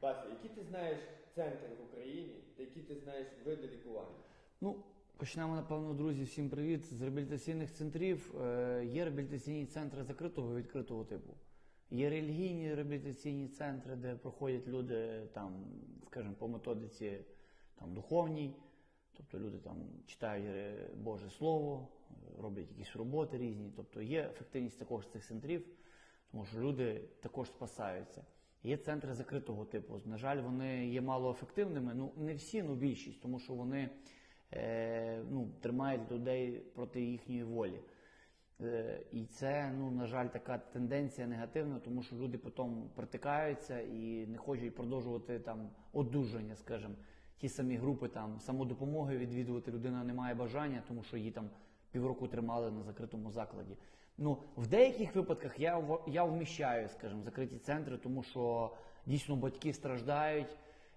Вася, які ти знаєш центри в Україні та які ти знаєш види лікування? Ну, почнемо, напевно, друзі, всім привіт. З реабілітаційних центрів Е, є реабілітаційні центри закритого і відкритого типу. Є релігійні реабілітаційні центри, де проходять люди там, скажімо, по методиці там, духовній. Тобто люди там читають е, Боже Слово, роблять якісь роботи різні. Тобто є ефективність також цих центрів, тому що люди також спасаються. Є центри закритого типу. На жаль, вони є мало ефективними. Ну не всі, ну більшість, тому що вони е, ну, тримають людей проти їхньої волі. Е, І це, ну, на жаль, така тенденція негативна, тому що люди потім притикаються і не хочуть продовжувати там одужання, скажімо. Ті самі групи там самодопомоги відвідувати людина не має бажання, тому що її там півроку тримали на закритому закладі. Ну, в деяких випадках я, я вміщаю, скажімо, закриті центри, тому що дійсно батьки страждають,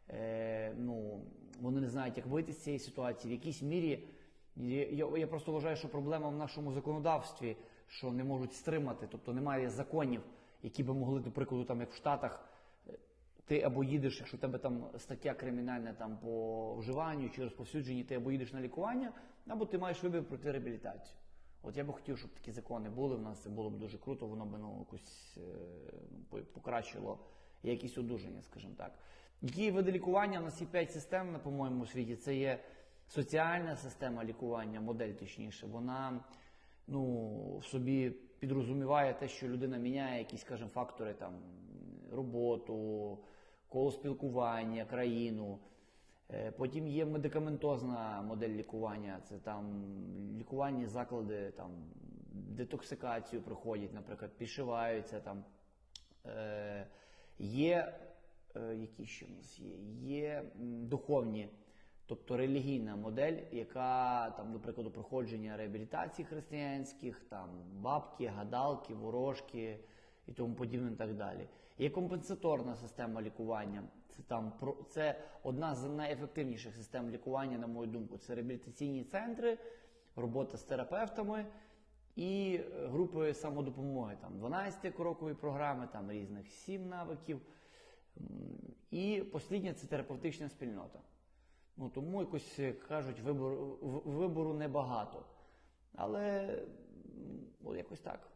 е, ну, вони не знають, як вийти з цієї ситуації. В якійсь мірі я, я, просто вважаю, що проблема в нашому законодавстві, що не можуть стримати, тобто немає законів, які би могли, до прикладу, там як в Штатах, е, ти або їдеш, якщо в тебе там стаття кримінальна там по вживанню чи розповсюдженні, ти або їдеш на лікування, або ти маєш вибір пройти реабілітацію. От я би хотів, щоб такі закони були в нас, це було б дуже круто, воно б ну, якось е, покращило якісь одужання, скажімо так. Які види лікування? У нас є п'ять систем, по-моєму, світі. Це є соціальна система лікування, модель точніше. Вона ну, в собі підрозуміває те, що людина міняє якісь, скажімо, фактори там роботу, коло спілкування, країну. Е, Потім є медикаментозна модель лікування. Це там лікувальні заклади, там детоксикацію проходять, наприклад, підшиваються там. Е, є, е, які ще в нас є? Є духовні, тобто релігійна модель, яка там, до прикладу, проходження реабілітації християнських, там бабки, гадалки, ворожки і тому подібне, і так далі. Є компенсаторна система лікування. Це там це одна з найефективніших систем лікування, на мою думку. Це реабілітаційні центри, робота з терапевтами і е, групи самодопомоги, там 12 крокові програми, там різних 7 навиків. І останнє це терапевтична спільнота. Ну, тому якось е, кажуть, вибору, вибору небагато. Але от якось так.